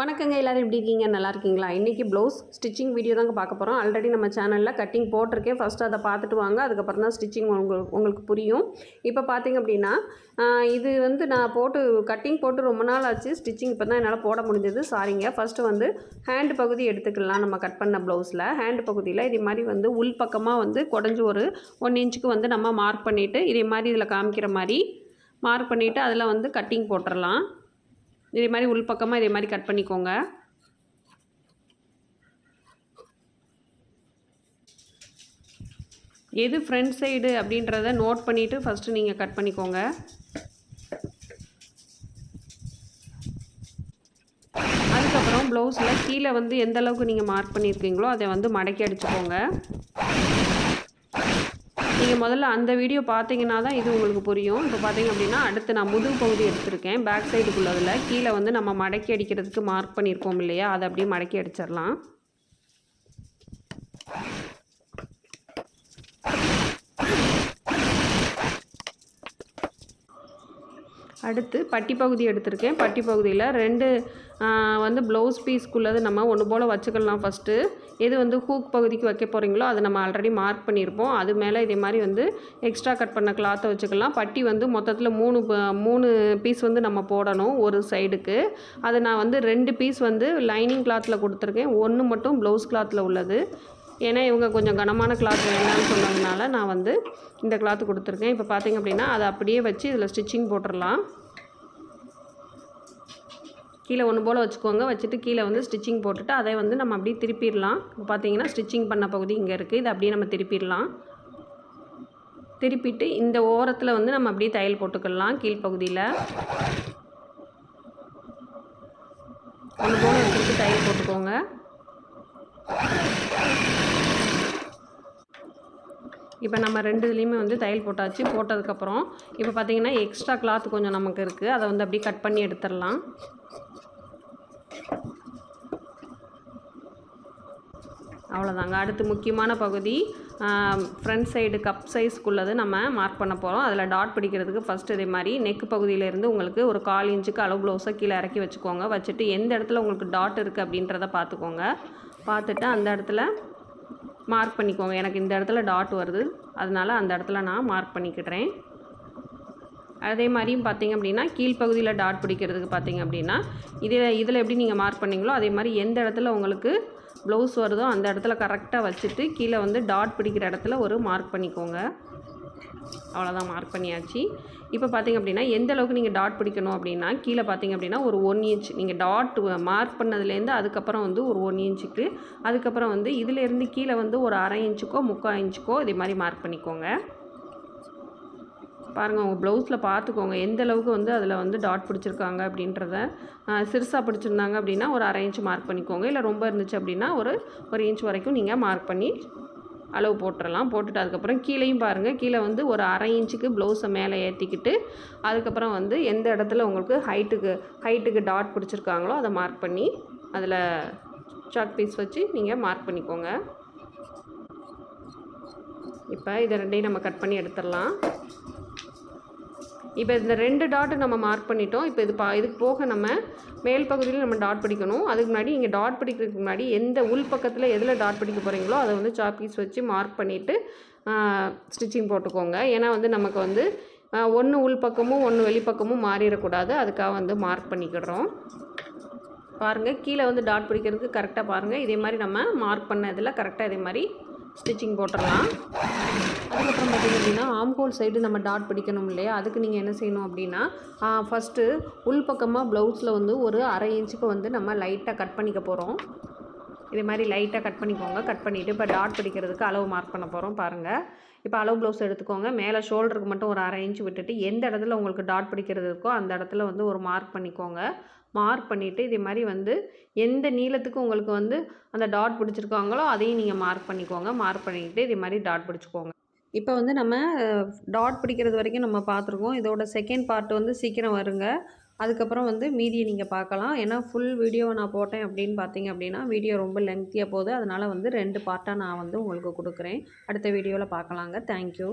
வணக்கங்க எல்லோரும் எப்படி இருக்கீங்க? நல்லா இருக்கீங்களா? இன்றைக்கி ப்ளவுஸ் ஸ்டிச்சிங் வீடியோ தாங்க பார்க்க போகிறோம் ஆல்ரெடி நம்ம சேனலில் கட்டிங் போட்டிருக்கேன். ஃபஸ்ட்டு அதை பார்த்துட்டு வாங்க. அதுக்கப்புறம் தான் ஸ்டிச்சிங் உங்களுக்கு உங்களுக்கு புரியும். இப்போ பார்த்தீங்க அப்படின்னா இது வந்து நான் போட்டு கட்டிங் போட்டு ரொம்ப நாள் ஆச்சு. ஸ்டிச்சிங் இப்போ தான் என்னால் போட முடிஞ்சது. சாரிங்க ஃபஸ்ட்டு வந்து ஹேண்ட் பகுதி எடுத்துக்கலாம் நம்ம கட் பண்ண ப்ளவுஸில் ஹேண்ட் பகுதியில் இதே மாதிரி வந்து உள் பக்கமாக வந்து குடஞ்சி ஒரு ஒன் இன்ச்சுக்கு வந்து நம்ம மார்க் பண்ணிவிட்டு இதே மாதிரி இதில் காமிக்கிற மாதிரி மார்க் பண்ணிவிட்டு அதில் வந்து கட்டிங் போட்டுடலாம் இதே மாதிரி உள்பக்கமாக இதே மாதிரி கட் பண்ணிக்கோங்க. எது ஃப்ரண்ட் சைடு அப்படின்றத நோட் பண்ணிவிட்டு ஃபஸ்ட்டு நீங்கள் கட் பண்ணிக்கோங்க. அதுக்கப்புறம் ப்ளவுஸில் கீழே வந்து எந்த அளவுக்கு நீங்கள் மார்க் பண்ணியிருக்கீங்களோ அதை வந்து மடக்கி அடிச்சுக்கோங்க. நீங்கள் முதல்ல அந்த வீடியோ பார்த்தீங்கன்னா தான் இது உங்களுக்கு புரியும். இப்போ பார்த்தீங்க அப்படின்னா அடுத்து நான் முதுகு பகுதி எடுத்திருக்கேன். பேக் சைடுக்குள்ளதில் கீழே வந்து நம்ம மடக்கி அடிக்கிறதுக்கு மார்க் பண்ணியிருக்கோம் இல்லையா? அதை அப்படியே மடக்கி அடிச்சிடலாம். அடுத்து பட்டி பகுதி எடுத்திருக்கேன். பட்டி பகுதியில் ரெண்டு வந்து ப்ளவுஸ் பீஸ்க்குள்ளது நம்ம ஒன்று போல் வச்சுக்கலாம் ஃபஸ்ட்டு எது வந்து ஹூக் பகுதிக்கு வைக்க போகிறீங்களோ அதை நம்ம ஆல்ரெடி மார்க் பண்ணியிருப்போம். அது மேலே இதே மாதிரி வந்து எக்ஸ்ட்ரா கட் பண்ண கிளாத்தை வச்சுக்கலாம். பட்டி வந்து மொத்தத்தில் மூணு ப- மூணு பீஸ் வந்து நம்ம போடணும் ஒரு சைடுக்கு அது நான் வந்து ரெண்டு பீஸ் வந்து லைனிங் கிளாத்தில் கொடுத்துருக்கேன். ஒன்று மட்டும் ப்ளவுஸ் கிளாத்தில் உள்ளது. ஏன்னா இவங்க கொஞ்சம் கனமான கிளாத் வேண்டாம்னு சொன்னதுனால நான் வந்து இந்த கிளாத் கொடுத்துருக்கேன். இப்போ பார்த்தீங்க அப்படின்னா அதை அப்படியே வச்சு இதில் ஸ்டிச்சிங் போட்டுடலாம் கீழே ஒன்று போல் வச்சுக்கோங்க. வச்சுட்டு கீழே வந்து ஸ்டிச்சிங் போட்டுட்டு அதை வந்து நம்ம அப்படியே திருப்பிடலாம். இப்போ பார்த்தீங்கன்னா ஸ்டிச்சிங் பண்ண பகுதி இங்கே இருக்குது இதை அப்படியே நம்ம திருப்பிடலாம். திருப்பிட்டு இந்த ஓரத்தில் வந்து நம்ம அப்படியே தையல் போட்டுக்கலாம் கீழ்ப்பகுதியில் ஒன்று போல் வச்சுட்டு தையல் போட்டுக்கோங்க. இப்போ நம்ம ரெண்டு இதுலேயுமே வந்து தையல் போட்டாச்சு போட்டதுக்கப்புறம் இப்போ பார்த்தீங்கன்னா எக்ஸ்ட்ரா கிளாத் கொஞ்சம் நமக்கு இருக்குது அதை வந்து அப்படியே கட் பண்ணி எடுத்துடலாம். அவ்வளோதாங்க. அடுத்து முக்கியமான பகுதி ஃப்ரண்ட் சைடு கப் சைஸ்க்குள்ளது நம்ம மார்க் பண்ண போகிறோம் அதில் டாட் பிடிக்கிறதுக்கு ஃபஸ்ட் இதே மாதிரி நெக் பகுதியிலேருந்து உங்களுக்கு ஒரு கால் இன்ச்சுக்கு அளவு ப்ளவுஸை கீழே இறக்கி வச்சுக்கோங்க. வச்சுட்டு எந்த இடத்துல உங்களுக்கு டாட் இருக்குது அப்படின்றத பார்த்துக்கோங்க. பார்த்துட்டு அந்த இடத்துல மார்க் பண்ணிக்கோங்க. எனக்கு இந்த இடத்துல டாட் வருது. அதனால அந்த இடத்துல நான் மார்க் பண்ணிக்கிடுறேன் அதே மாதிரியும் பார்த்தீங்க அப்படின்னா கீழ்ப்பகுதியில் டாட் பிடிக்கிறதுக்கு பார்த்தீங்க அப்படின்னா இதில் இதில் எப்படி நீங்கள் மார்க் பண்ணீங்களோ அதே மாதிரி எந்த இடத்துல உங்களுக்கு ப்ளவுஸ் வருதோ அந்த இடத்துல கரெக்டாக வச்சுட்டு கீழே வந்து டாட் பிடிக்கிற இடத்துல ஒரு மார்க் பண்ணிக்கோங்க. அவ்வளோதான் மார்க் பண்ணியாச்சு. இப்போ பார்த்தீங்க அப்படின்னா எந்த அளவுக்கு நீங்கள் டாட் பிடிக்கணும் அப்படின்னா கீழே பார்த்தீங்க அப்படின்னா ஒரு ஒன் இன்ச் நீங்கள் டாட் மார்க் பண்ணதுலேருந்து அதுக்கப்புறம் வந்து ஒரு ஒன் இன்ச்சுக்கு அதுக்கப்புறம் வந்து இதுலேருந்து கீழே வந்து ஒரு அரை இன்ச்சுக்கோ முக்கால் இன்ச்சுக்கோ இதே மாதிரி மார்க் பண்ணிக்கோங்க. பாருங்கள் உங்கள் ப்ளவுஸில் பார்த்துக்கோங்க எந்த அளவுக்கு வந்து அதில் வந்து டாட் பிடிச்சிருக்காங்க அப்படின்றத. சிறுசாக பிடிச்சிருந்தாங்க அப்படின்னா ஒரு அரை இன்ச் மார்க் பண்ணிக்கோங்க. இல்லை ரொம்ப இருந்துச்சு அப்படின்னா ஒரு ஒரு இன்ச் வரைக்கும் நீங்கள் மார்க் பண்ணி அளவு போட்டுடலாம் போட்டுட்டு அதுக்கப்புறம் கீழேயும் பாருங்கள் கீழே வந்து ஒரு அரை இன்ச்சுக்கு ப்ளவுஸை மேலே ஏற்றிக்கிட்டு அதுக்கப்புறம் வந்து எந்த இடத்துல உங்களுக்கு ஹைட்டுக்கு ஹைட்டுக்கு டாட் பிடிச்சிருக்காங்களோ அதை மார்க் பண்ணி அதில் சாக் பீஸ் வச்சு நீங்கள் மார்க் பண்ணிக்கோங்க. இப்போ இதை ரெண்டையும் நம்ம கட் பண்ணி எடுத்துடலாம். இப்போ இந்த ரெண்டு டாட்டு நம்ம மார்க் பண்ணிட்டோம். இப்போ இது பா இதுக்கு போக நம்ம மேல் பகுதியில் நம்ம டாட் பிடிக்கணும். அதுக்கு முன்னாடி இங்கே டாட் பிடிக்கிறதுக்கு முன்னாடி எந்த உள் பக்கத்தில் எதில் டாட் பிடிக்க போகிறீங்களோ அதை வந்து சாப்பீஸ் வச்சு மார்க் பண்ணிவிட்டு ஸ்டிச்சிங் போட்டுக்கோங்க. ஏன்னா வந்து நமக்கு வந்து ஒன்று உள் பக்கமும் ஒன்று வெளிப்பக்கமும் மாறிடக்கூடாது. அதுக்காக வந்து மார்க் பண்ணிக்கிடுறோம். பாருங்கள் கீழே வந்து டாட் பிடிக்கிறதுக்கு கரெக்டாக பாருங்கள் இதே மாதிரி நம்ம மார்க் பண்ண இதில் கரெக்டாக இதே மாதிரி ஸ்டிச்சிங் போட்டுடலாம். அதுக்கப்புறம் பார்த்திங்க அப்படின்னா ஆம்கோல் சைடு நம்ம டாட் பிடிக்கணும் இல்லையா? அதுக்கு நீங்கள் என்ன செய்யணும் அப்படின்னா ஃபஸ்ட்டு உள் பக்கமாக ப்ளவுஸில் வந்து ஒரு அரை இன்ச்சுக்கு வந்து நம்ம லைட்டாக கட் பண்ணிக்க போகிறோம் இதே மாதிரி லைட்டாக கட் பண்ணிக்கோங்க. கட் பண்ணிவிட்டு இப்போ டாட் பிடிக்கிறதுக்கு அளவு மார்க் பண்ண போகிறோம் பாருங்கள் இப்போ அளவு ப்ளவுஸ் எடுத்துக்கோங்க. மேலே ஷோல்டருக்கு மட்டும் ஒரு அரை இன்ச்சு விட்டுட்டு எந்த இடத்துல உங்களுக்கு டாட் பிடிக்கிறது இருக்கோ அந்த இடத்துல வந்து ஒரு மார்க் பண்ணிக்கோங்க. மார்க் பண்ணிவிட்டு இதே மாதிரி வந்து எந்த நீளத்துக்கு உங்களுக்கு வந்து அந்த டாட் பிடிச்சிருக்காங்களோ அதையும் நீங்கள் மார்க் பண்ணிக்கோங்க. மார்க் பண்ணிக்கிட்டு இதே மாதிரி டாட் பிடிச்சிக்கோங்க. இப்போ வந்து நம்ம டாட் பிடிக்கிறது வரைக்கும் நம்ம பார்த்துருக்கோம். இதோட செகண்ட் பார்ட் வந்து சீக்கிரம் வருங்க. அதுக்கப்புறம் வந்து மீதியை நீங்கள் பார்க்கலாம். ஏன்னா ஃபுல் வீடியோவை நான் போட்டேன் அப்படின்னு பார்த்தீங்க அப்படின்னா வீடியோ ரொம்ப லெங்க்த்தியாக போகுது. அதனால் வந்து ரெண்டு பார்ட்டாக நான் வந்து உங்களுக்கு கொடுக்குறேன். அடுத்த வீடியோவில் பார்க்கலாங்க. தேங்க்யூ